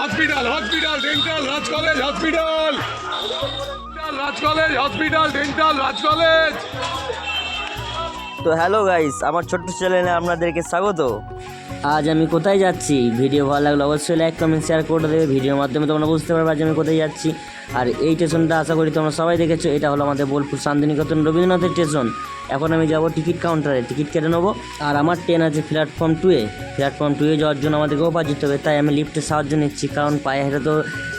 Hospital hospital, dental Raj college, hospital. Raj college, hospital, dental Raj college. তো hello guys, আমার ছোট্ট চ্যানেলে আপনাদেরকে স্বাগত। আজ আমি কোথায় যাচ্ছি? ভিডিও ভালো লাগলে অবশ্যই লাইক কমেন্ট শেয়ার করে দেবে। ভিডিওর মাধ্যমে তোমরা বুঝতে পারবে আজ আমি কোথায় যাচ্ছি। আর এই স্টেশনটা আশা করি তোমরা সবাই দেখেছ। এটা হলো আমাদের বোলপুর শান্তিনিকেতন রবীন্দ্রনাথের স্টেশন। এখন আমি যাব টিকিট কাউন্টারে টিকিট কেটে নেব। আর আমার ট্রেন আছে প্ল্যাটফর্ম টুয়ে প্ল্যাটফর্ম টুয়ে যাওয়ার জন্য আমাদেরকে ওপার যেতে হবে। তাই আমি লিফটের সাহায্য নিচ্ছি। কারণ পায়ে হেঁটে তো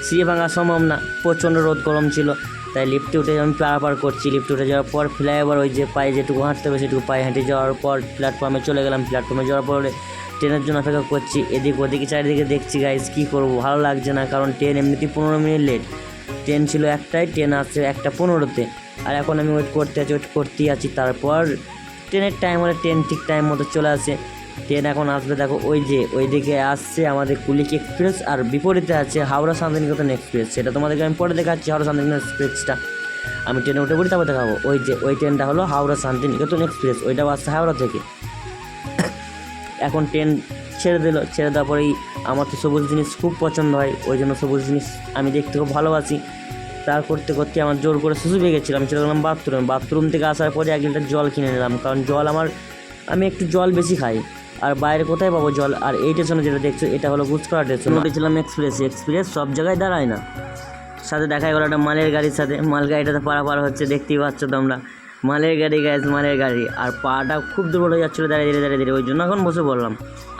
সিঁড়ি ভাঙা সম্ভব না। প্রচণ্ড রোদ গরম ছিল। তাই লিফটে উঠে আমি পারাপার করছি। লিফটে উঠে যাওয়ার পর ফ্লাইওভার ওই যে পায়ে যেটুকু হাঁটতে হবে সেটুকু পায়ে হেঁটে যাওয়ার পর প্ল্যাটফর্মে চলে গেলাম। প্ল্যাটফর্মে যাওয়ার পরে ট্রেনের জন্য অপেক্ষা করছি। এদিক ওদিকে চারিদিকে দেখছি গাইজ কী করব? ভালো লাগছে না, কারণ ট্রেন এমনিতেই পনেরো মিনিট লেট ট্রেন ছিল একটাই ট্রেন আসছে একটা পনেরোতে। আর এখন আমি ওয়েট করতে আছি ওয়েট করতেই আছি। তারপর ট্রেনের টাইম হলে ট্রেন ঠিক টাইম মতো চলে আসে। ট্রেন এখন আসবে, দেখো ওই যে ওই দিকে আসছে আমাদের কুলিক এক্সপ্রেস আর বিপরীতে আছে হাওড়া শান্তিনিকেতন এক্সপ্রেস। সেটা তোমাদেরকে আমি পরে দেখাচ্ছি হাওড়া শান্তিনিকেতন এক্সপ্রেসটা। আমি ট্রেনে উঠে পড়ি, তারপর দেখাবো। ওই যে, ওই ট্রেনটা হলো হাওড়া শান্তিনিকেতন এক্সপ্রেস ওইটাও আসছে হাওড়া থেকে। এখন ট্রেন ছেড়ে দিল, ছেড়ে দেওয়ার পরেই আমার তো সবুজ জিনিস খুব পছন্দ হয়, ওই জন্য সবুজ জিনিস আমি দেখতে খুব ভালোবাসি। তার করতে করতে আমার জোর করে শুশু পেয়ে গেছিলাম চলে গেলাম বাথরুমে। বাথরুম থেকে আসার পরে এক লিটার জল কিনে নিলাম, কারণ জল আমার, আমি একটু জল বেশি খাই। আর বাইরে কোথায় পাবো জল? আর এই স্টেশনে যেটা দেখছ, এটা হলো গুজকরা স্টেশন উঠেছিলাম এক্সপ্রেস এক্সপ্রেস সব জায়গায় দাঁড়ায় না। সাথে দেখা গেলো একটা মালের গাড়ির সাথে। মাল গাড়িটাতে পারাপার হচ্ছে, দেখতেই পাচ্ছ তোমরা। মালের গাড়ি গ্যাস মালের গাড়ি। আর পাটা খুব দুর্বল হয়ে যাচ্ছিল, দাঁড়িয়ে ধীরে দাঁড়িয়ে ধীরে ওই জন্য এখন বসে বললাম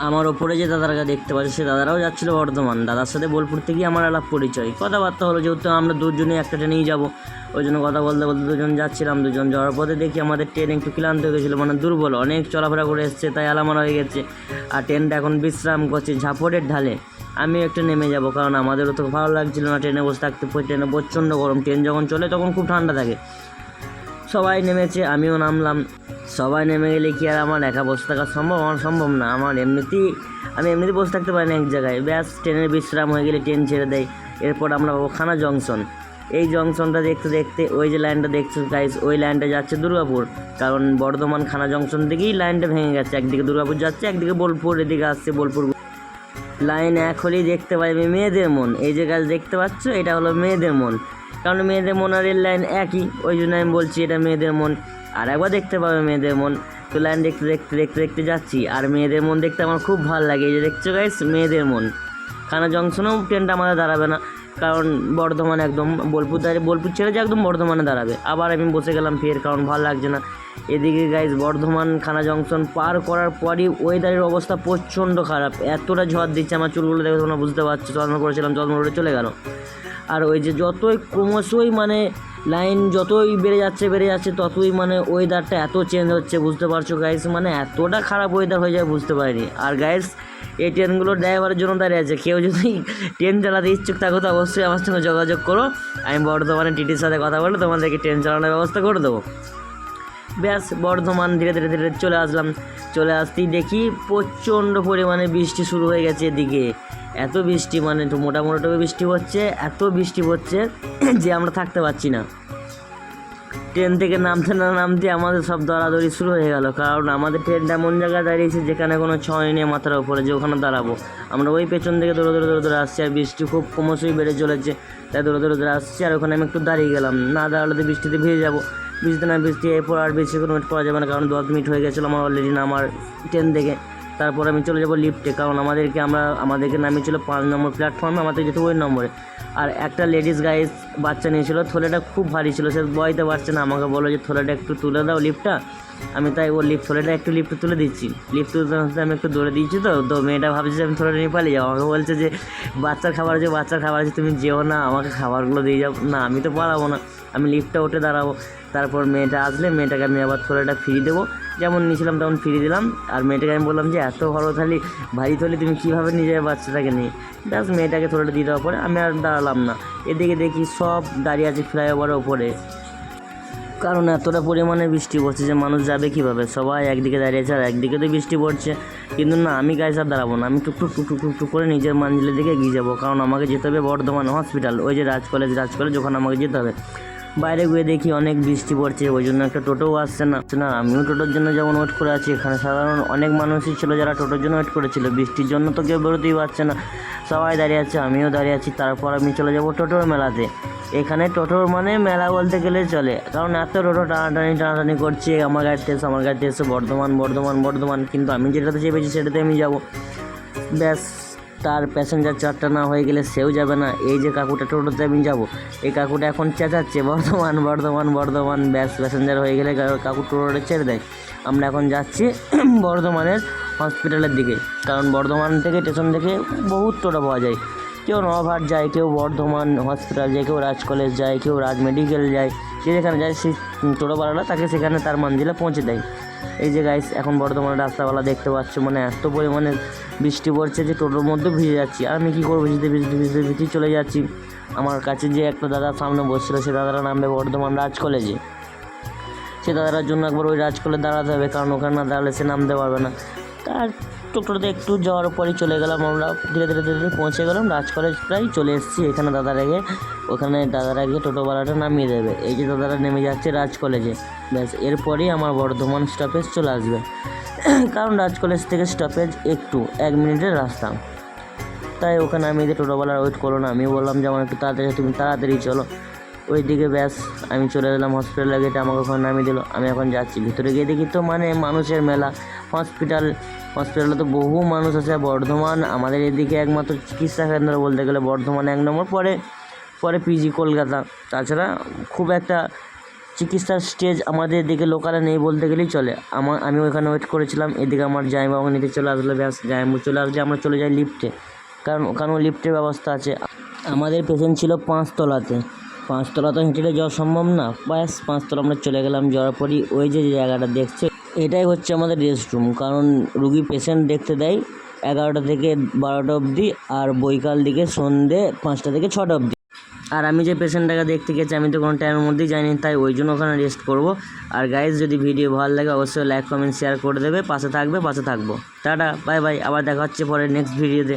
আমার ওপরে যে দাদারা দেখতে পাচ্ছি, সে দাদারাও যাচ্ছিল বর্ধমান। দাদার সাথে বোলপুর থেকেই আমার আলাপ পরিচয়। কথাবার্তা হলো, যেহেতু আমরা দুজনেই একটা ট্রেনেই যাব, ওই জন্য কথা বলতে বলতে দুজন যাচ্ছিলাম। দুজন যাওয়ার পথে দেখি আমাদের ট্রেন একটু ক্লান্ত হয়ে গেছিল মানে দুর্বল। অনেক চলাফেরা করে এসছে, তাই আলামারা হয়ে গেছে। আর ট্রেনটা এখন বিশ্রাম করছে ঝাপড়ের ঢালে। আমি একটু নেমে যাব, কারণ আমাদেরও তো ভালো লাগছিল না ট্রেনে বসে থাকতে। ট্রেনে প্রচণ্ড গরম। ট্রেন যখন চলে, তখন খুব ঠান্ডা থাকে। সবাই নেমেছে, আমিও নামলাম। সবাই নেমে গেলে কি আর আমার একা বসে থাকা সম্ভব? আমার সম্ভব না, আমার এমনিতেই, আমি এমনিতেই বসে থাকতে পারি না এক জায়গায়। ব্যাস, ট্রেনের বিশ্রাম হয়ে গেলে ট্রেন ছেড়ে দেয়। এরপর আমরা পাবো খানা জংশন। এই জংশনটা দেখতে দেখতে, ওই যে লাইনটা দেখছ গাইস ওই লাইনটা যাচ্ছে দুর্গাপুর। কারণ বর্ধমান খানা জংশন থেকেই লাইনটা ভেঙে গেছে। একদিকে দুর্গাপুর যাচ্ছে, একদিকে বোলপুর, এদিকে আসছে বোলপুর। লাইন এক হলেই দেখতে পাইবে মেয়েদের মন। এই যে গাছ দেখতে পাচ্ছ? এটা হলো মেয়েদের মন। কারণ মেয়েদের মন আর লাইন একই, ওই জন্য আমি বলছি এটা মেয়েদের মন। আর একবার দেখতে পাবে মেয়েদের মন। তো লাইন দেখতে দেখতে দেখতে দেখতে যাচ্ছি। আর মেয়েদের মন দেখতে আমার খুব ভালো লাগে। এই যে দেখছ গাইস মেয়েদের মন। খানা জংশনেও ট্রেনটা আমাদের দাঁড়াবে না। কারণ বর্ধমান একদম বোলপুর দাঁড়িয়ে, বোলপুর ছেড়ে যে একদম বর্ধমানে দাঁড়াবে। আবার আমি বসে গেলাম ফের, কারণ ভালো লাগছে না। এদিকে গাইজ বর্ধমান খানা জংশন পার করার পরই ওয়েদারের অবস্থা প্রচণ্ড খারাপ। এতটা ঝড় দিচ্ছে আমার চুলগুলো, দেখে তোমরা বুঝতে পারছ। যত্ন করেছিলাম যত্ন করে চলে গেল। আর ওই যে যতই ক্রমশই মানে লাইন যতই বেড়ে যাচ্ছে বেড়ে যাচ্ছে, ততই মানে ওয়েদারটা এত চেঞ্জ হচ্ছে, বুঝতে পারছ গাইস মানে এতটা খারাপ ওয়েদার হয়ে যায়, বুঝতে পারিনি। আর গাইস এই ট্রেনগুলোর ড্রাইভারের জন্য দাঁড়িয়ে আছে। কেউ যদি ট্রেন চালাতে ইচ্ছুক থাকো, তো অবশ্যই আমার সঙ্গে যোগাযোগ করো। আমি বর্ধমানে টিটির সাথে কথা বলে তোমাদেরকে ট্রেন চালানোর ব্যবস্থা করে দেবো। ব্যাস, বর্ধমান ধীরে ধীরে ধীরে চলে আসলাম। চলে আসতেই দেখি প্রচণ্ড পরিমাণে বৃষ্টি শুরু হয়ে গেছে এদিকে। এত বৃষ্টি মানে একটু মোটামুটি বৃষ্টি হচ্ছে, এত বৃষ্টি হচ্ছে যে আমরা থাকতে পারছি না। ট্রেন থেকে নামতে না নামতে আমাদের সব দৌড়াদৌড়ি শুরু হয়ে গেল, কারণ আমাদের ট্রেনটা এমন জায়গায় দাঁড়িয়েছে যেখানে কোনো ছয় নেই মাথার উপরে যে ওখানে দাঁড়াবো। আমরা ওই পেছন থেকে দৌড়ে দৌড়ে দৌড়ে আসছি আর বৃষ্টি খুব ক্রমশই বেড়ে চলেছে। তাই দৌড়ে দৌড়ে দৌড়ে আসছি আর ওখানে আমি একটু দাঁড়িয়ে গেলাম। না দাঁড়ালে তো বৃষ্টিতে ভিজে যাব। বৃষ্টি না বৃষ্টি এরপর আর বেশি কোনো ওয়েট করা যাবে না, কারণ দশ মিনিট হয়ে গেছিল আমার অলরেডি না আমার ট্রেন থেকে। তারপর আমি চলে যাব লিফটে কারণ আমাদেরকে আমরা, আমাদেরকে নামিয়েছিল পাঁচ নম্বর প্ল্যাটফর্মে আমাদের যেতে ওই নম্বরে। আর একটা লেডিস গাইস বাচ্চা নিয়েছিল, থলেটা খুব ভারী ছিল, সে বইতে পারছে না, আমাকে বলো যে, থলেটা একটু তুলে দাও লিফটটা আমি তাই ও লিফট থলেটা একটু লিফট তুলে দিচ্ছি। লিফট তুলতে আমি একটু দৌড়ে দিয়েছি তো তো মেয়েটা ভাবছে যে, আমি থলেটা নিয়ে পালিয়ে যাব। আমাকে বলছে যে বাচ্চার খাবার আছে বাচ্চার খাবার আছে, তুমি যেও না, আমাকে খাবারগুলো দিয়ে যাও। না, আমি তো পালাবো না। আমি লিফটটা উঠে দাঁড়াবো। তারপর মেয়েটা আসলে, মেয়েটাকে আমি আবার থলেটা ফিরিয়ে দেবো। যেমন নিয়েছিলাম তেমন ফিরিয়ে দিলাম। আর মেয়েটাকে আমি বললাম যে, এত বড় থালি, ভারী থলি, তুমি কীভাবে যাবে বাচ্চাটাকে নিয়ে? ব্যাস, মেয়েটাকে থলেটা দিয়ে দেওয়ার পরে আমি আর দাঁড়ালাম না। এদিকে দেখি সব দাঁড়িয়ে আছে ফ্লাইওভারের ওপরে। কারণ এতটা পরিমাণে বৃষ্টি পড়ছে যে মানুষ যাবে কীভাবে? সবাই একদিকে দাঁড়িয়ে আছে আর একদিকে তো বৃষ্টি পড়ছে। কিন্তু না, আমি গায়ে আর দাঁড়াবো না। আমি টুকটুক টুকটুক টুকটুক করে নিজের মাঞ্জিলের দিকে এগিয়ে যাব। কারণ আমাকে যেতে হবে বর্ধমান হসপিটাল। ওই যে রাজ কলেজ রাজ কলেজ, ওখানে আমাকে যেতে হবে। বাইরে গিয়ে দেখি অনেক বৃষ্টি পড়ছে, ওই জন্য একটা টোটোও আসছে না। না, আমিও টোটোর জন্য যেমন ওয়েট করে আছি, এখানে সাধারণ অনেক মানুষই ছিল যারা টোটোর জন্য ওয়েট করেছিল। বৃষ্টির জন্য তো কেউ বেরোতেই পারছে না। সবাই দাঁড়িয়ে আছে, আমিও দাঁড়িয়ে আছি, তারপর আমি চলে যাব টোটোর মেলাতে। এখানে টোটোর মানে মেলা বলতে গেলে চলে। কারণ এত টোটো টানাটানি টানাটানি করছে, আমার গাড়িতে এসে, আমার গাড়িতে এসে, বর্ধমান বর্ধমান বর্ধমান। কিন্তু আমি যেটাতে চেপেছি, সেটাতে আমি যাব। ব্যাস। তার প্যাসেঞ্জার চারটা না হয়ে গেলে সেও যাবে না। এই যে কাকুটা টোটোতে আমি যাব, এই কাকুটা এখন চেঁচাচ্ছে, বর্ধমান বর্ধমান বর্ধমান, ব্যাস প্যাসেঞ্জার হয়ে গেলে কাকু টোটোটা ছেড়ে দেয়। আমরা এখন যাচ্ছি বর্ধমানের হসপিটালের দিকে, কারণ বর্ধমান থেকে স্টেশন থেকে বহুত টোটো পাওয়া যায়। কেউ নভাট যায়, কেউ বর্ধমান হসপিটাল যায়, কেউ রাজ কলেজ যায়, কেউ রাজ মেডিকেল যায়। যে যেখানে যায় সেই টোটোওয়ালারা তাকে সেখানে তার মঞ্জিলে পৌঁছে দেয়। এই যে গাইস এখন বর্ধমানের রাস্তাওয়ালা দেখতে পাচ্ছ মানে এত পরিমাণে বৃষ্টি পড়ছে যে টোটোর মধ্যে ভিজে যাচ্ছি। আর আমি কী করব, ভিজতে ভিজতে ভিজতে ভিজতে চলে যাচ্ছি। আমার কাছে যে একটা দাদা সামনে বসছিল, সে দাদারা নামবে বর্ধমান রাজ কলেজে। সে দাদার জন্য একবার ওই রাজ কলেজ দাঁড়াতে হবে, কারণ ওখানে না দাঁড়ালে সে নামতে পারবে না। তার টোটোতে একটু যাওয়ার পরই চলে গেলাম আমরা। ধীরে ধীরে ধীরে ধীরে পৌঁছে গেলাম। রাজ কলেজ প্রায় চলে এসেছি। এখানে দাদার আগে ওখানে দাদার আগে টোটোওয়ালাটা নামিয়ে দেবে। এই যে দাদারা নেমে যাচ্ছে রাজ কলেজে ব্যাস, এরপরেই আমার বর্ধমান স্টপেজ চলে আসবে। কারণ রাজ কলেজ থেকে স্টপেজ একটু, এক মিনিটের রাস্তা। তাই ওখানে আমি যে টোটোওয়ালার ওয়েট করো না আমি বললাম যে, আমার একটু তাড়াতাড়ি, তুমি তাড়াতাড়ি চলো। ওইদিকে ব্যাস, আমি চলে এলাম হসপিটালে গেটে আমাকে ওখানে নামিয়ে দিল। আমি এখন যাচ্ছি। ভিতরে গিয়ে দেখি তো মানে মানুষের মেলা। হসপিটাল হসপিটালে তো বহু মানুষ আছে। বর্ধমান, আমাদের এদিকে একমাত্র চিকিৎসা কেন্দ্র বলতে গেলে বর্ধমান এক নম্বর, পরে পরে পিজি কলকাতা। তাছাড়া খুব একটা চিকিৎসার স্টেজ আমাদের এদিকে লোকালে নেই বলতে গেলেই চলে। আমার আমি ওখানে ওয়েট করেছিলাম। এদিকে আমার জামাইবাবু নিতে চলে আসলো। ব্যাস, জামাইবাবু চলে আসলে আমরা চলে যাই লিফটে কারণ ওখানেও লিফটের ব্যবস্থা আছে। আমাদের পেশেন্ট ছিল পাঁচতলাতে। পাঁচতলা তো হেঁটে যাওয়া সম্ভব না। ব্যাস, পাঁচতলা আমরা চলে গেলাম, যাওয়ার পরই ওই যে জায়গাটা দেখছে, এটাই হচ্ছে আমাদের রেস্ট রুম কারণ রুগী পেশেন্ট দেখতে দেয় এগারোটা থেকে বারোটা অবধি আর বৈকাল দিকে সন্ধে পাঁচটা থেকে ছটা অবধি। আর আমি যে পেশেন্টটাকে দেখতে গেছি, আমি তো কোনো টাইমের মধ্যেই যাইনি, তাই ওই জন্য ওখানে রেস্ট করব। আর গাইজ যদি ভিডিও ভালো লাগে, অবশ্যই লাইক কমেন্ট শেয়ার করে দেবে। পাশে থাকবে, পাশে থাকব। টাটা বাই বাই আবার দেখা হচ্ছে পরে নেক্সট ভিডিওতে